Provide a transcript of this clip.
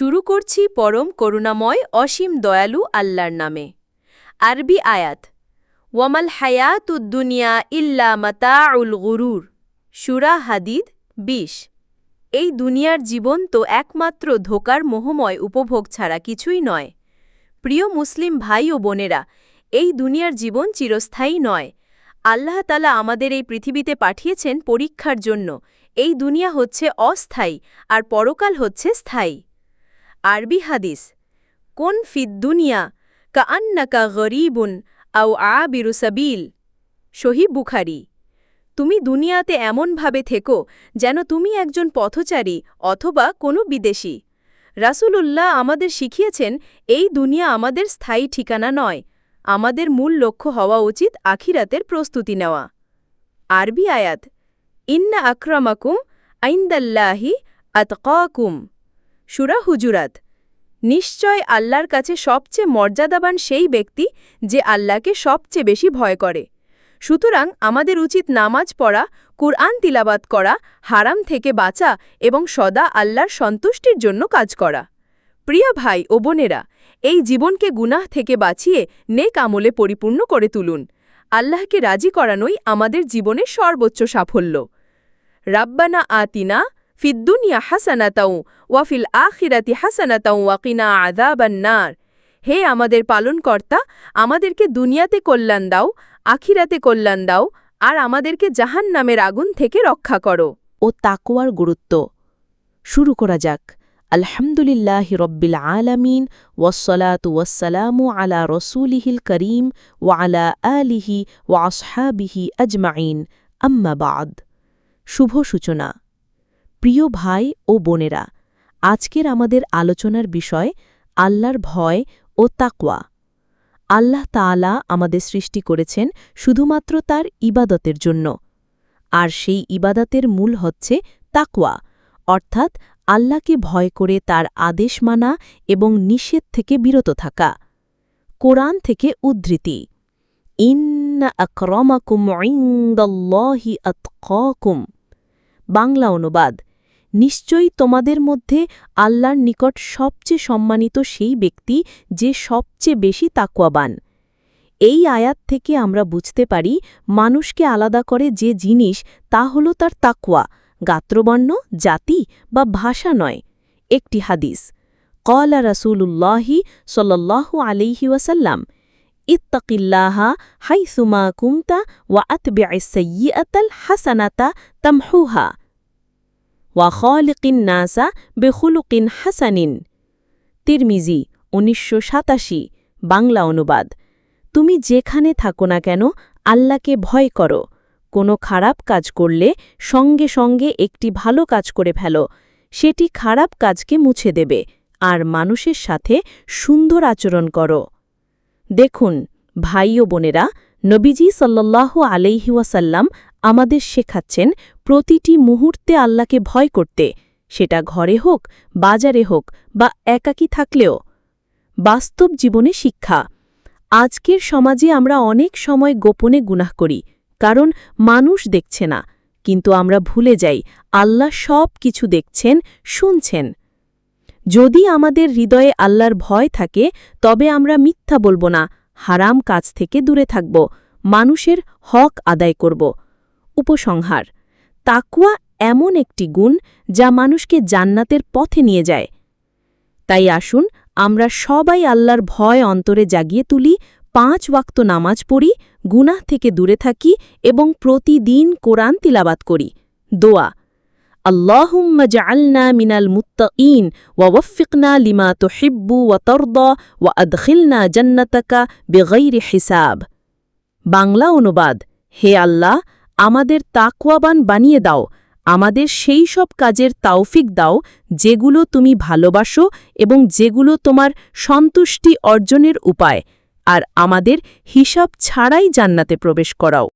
শুরু করছি পরম করুণাময় অসীম দয়ালু আল্লাহর নামে। আরবি আয়াত, ওয়ামাল হায়াতুদ্দুনিয়া ইল্লা মাতা উল গুরুর, সুরা হাদিদ বিশ। এই দুনিয়ার জীবন তো একমাত্র ধোকার মোহময় উপভোগ ছাড়া কিছুই নয়। প্রিয় মুসলিম ভাই ও বোনেরা, এই দুনিয়ার জীবন চিরস্থায়ী নয়। আল্লাহ তালা আমাদের এই পৃথিবীতে পাঠিয়েছেন পরীক্ষার জন্য। এই দুনিয়া হচ্ছে অস্থায়ী আর পরকাল হচ্ছে স্থায়ী। আরবি হাদিস, কোন ফিদ্দুনিয়া কা আন্নাকা গরিবুন আউ আবিরু সাবিল? শহীদ বুখারি, তুমি দুনিয়াতে এমনভাবে থেকো যেন তুমি একজন পথচারী অথবা কোনো বিদেশি। রাসূলুল্লাহ আমাদের শিখিয়েছেন, এই দুনিয়া আমাদের স্থায়ী ঠিকানা নয়, আমাদের মূল লক্ষ্য হওয়া উচিত আখিরাতের প্রস্তুতি নেওয়া। আরবি আয়াত, ইন্না আক্রমাকুম আইন্দাল্লাহি আতকাকুম। সুরা হুজুরাত। নিশ্চয় আল্লাহর কাছে সবচেয়ে মর্যাদাবান সেই ব্যক্তি যে আল্লাহকে সবচেয়ে বেশি ভয় করে। সুতরাং আমাদের উচিত নামাজ পড়া, কুরআন তিলাবাত করা, হারাম থেকে বাঁচা এবং সদা আল্লাহর সন্তুষ্টির জন্য কাজ করা। প্রিয়া ভাই ও বোনেরা, এই জীবনকে গুনাহ থেকে বাঁচিয়ে নেক আমলে পরিপূর্ণ করে তুলুন। আল্লাহকে রাজি করানোই আমাদের জীবনের সর্বোচ্চ সাফল্য। রাব্বানা আতিনা ফিদ্দুনিয়া হাসানাতাউ ওয়াফিল আখিরাতি হাসানাতাউ ওয়াকিনা আদাবান্নার হে আমাদের পালনকর্তা, আমাদেরকে দুনিয়াতে কল্যাণ দাও, আখিরাতে কল্যাণ দাও, আর আমাদেরকে জাহান নামের আগুন থেকে রক্ষা করো। ও তাকোয়ার গুরুত্ব। শুরু করা যাক। আলহামদুলিল্লাহ রব্বিল আলামিন ওয়াসলাত ওয়াসালামু আলা রসুলিহিল করিম ওয়ালা আলিহি ওয়াসহাবিহি আজমাইন। আম্মাবাদ শুভ সূচনা। প্রিয় ভাই ও বোনেরা, আজকের আমাদের আলোচনার বিষয় আল্লাহর ভয় ও তাকওয়া। আল্লাহ তাআলা আমাদের সৃষ্টি করেছেন শুধুমাত্র তার ইবাদতের জন্য। আর সেই ইবাদতের মূল হচ্ছে তাকওয়া, অর্থাৎ আল্লাহকে ভয় করে তার আদেশ মানা এবং নিষেধ থেকে বিরত থাকা। কোরআন থেকে উদ্ধৃতি, ইন্না বাংলা অনুবাদ নিশ্চয়ই তোমাদের মধ্যে আল্লাহর নিকট সবচেয়ে সম্মানিত সেই ব্যক্তি যে সবচেয়ে বেশি তাকুয়াবান। এই আয়াত থেকে আমরা বুঝতে পারি, মানুষকে আলাদা করে যে জিনিস, তা হল তার তাকুয়া, গাত্রবর্ণ, জাতি বা ভাষা নয়। একটি হাদিস কলা রাসূলুল্লাহি সল্লাল্লাহু আলাইহি ওয়াসাল্লাম, ইত্তাকিল্লাহা হাইসুমা কুমতা ওয়া আতবিআস সাইয়্যাতাল হাসানাতা তামহুহা। ওয়া খালিকিন নাসা বেখুলুকিন হাসানিন। তিরমিজি, উনিশশো বাংলা অনুবাদ। তুমি যেখানে থাকো না কেন, আল্লাহকে ভয় করো। কোনো খারাপ কাজ করলে সঙ্গে সঙ্গে একটি ভালো কাজ করে ফেলো। সেটি খারাপ কাজকে মুছে দেবে, আর মানুষের সাথে সুন্দর আচরণ করো। দেখুন, ভাই ও বোনেরা, নবীজি সাল্লাহ আলাইহিওয়াসাল্লাম আমাদের শেখাচ্ছেন প্রতিটি মুহূর্তে আল্লাহকে ভয় করতে, সেটা ঘরে হোক, বাজারে হোক বা একাকী থাকলেও। বাস্তব জীবনে শিক্ষা। আজকের সমাজে আমরা অনেক সময় গোপনে গুনাহ করি, কারণ মানুষ দেখছে না, কিন্তু আমরা ভুলে যাই, আল্লাহ সব কিছু দেখছেন, শুনছেন। যদি আমাদের হৃদয়ে আল্লাহর ভয় থাকে, তবে আমরা মিথ্যা বলব না, হারাম কাজ থেকে দূরে থাকব, মানুষের হক আদায় করব। উপসংহার। তাকুয়া এমন একটি গুণ যা মানুষকে জান্নাতের পথে নিয়ে যায়। তাই আসুন আমরা সবাই আল্লাহর ভয় অন্তরে জাগিয়ে তুলি, পাঁচ ওয়াক্ত নামাজ পড়ি, গুনাহ থেকে দূরে থাকি এবং প্রতিদিন কোরআন তিলাবাত করি। দোয়া, আল্লাহুম্মা জাআলনা মিনাল মুত্তাকিন ওয়া ওয়াফিকনা লিমা তুহিব্বু ওয়া তারদা ওয়া আদখিলনা জান্নাতাকা বিগাইরি হিসাব। বাংলা অনুবাদ, হে আল্লাহ আমাদের তাকওয়াবান বানিয়ে দাও। আমাদের সেই সব কাজের তাওফিক দাও, যেগুলো তুমি ভালোবাসো এবং যেগুলো তোমার সন্তুষ্টি অর্জনের উপায়। আর আমাদের হিসাব ছাড়াই জান্নাতে প্রবেশ করাও।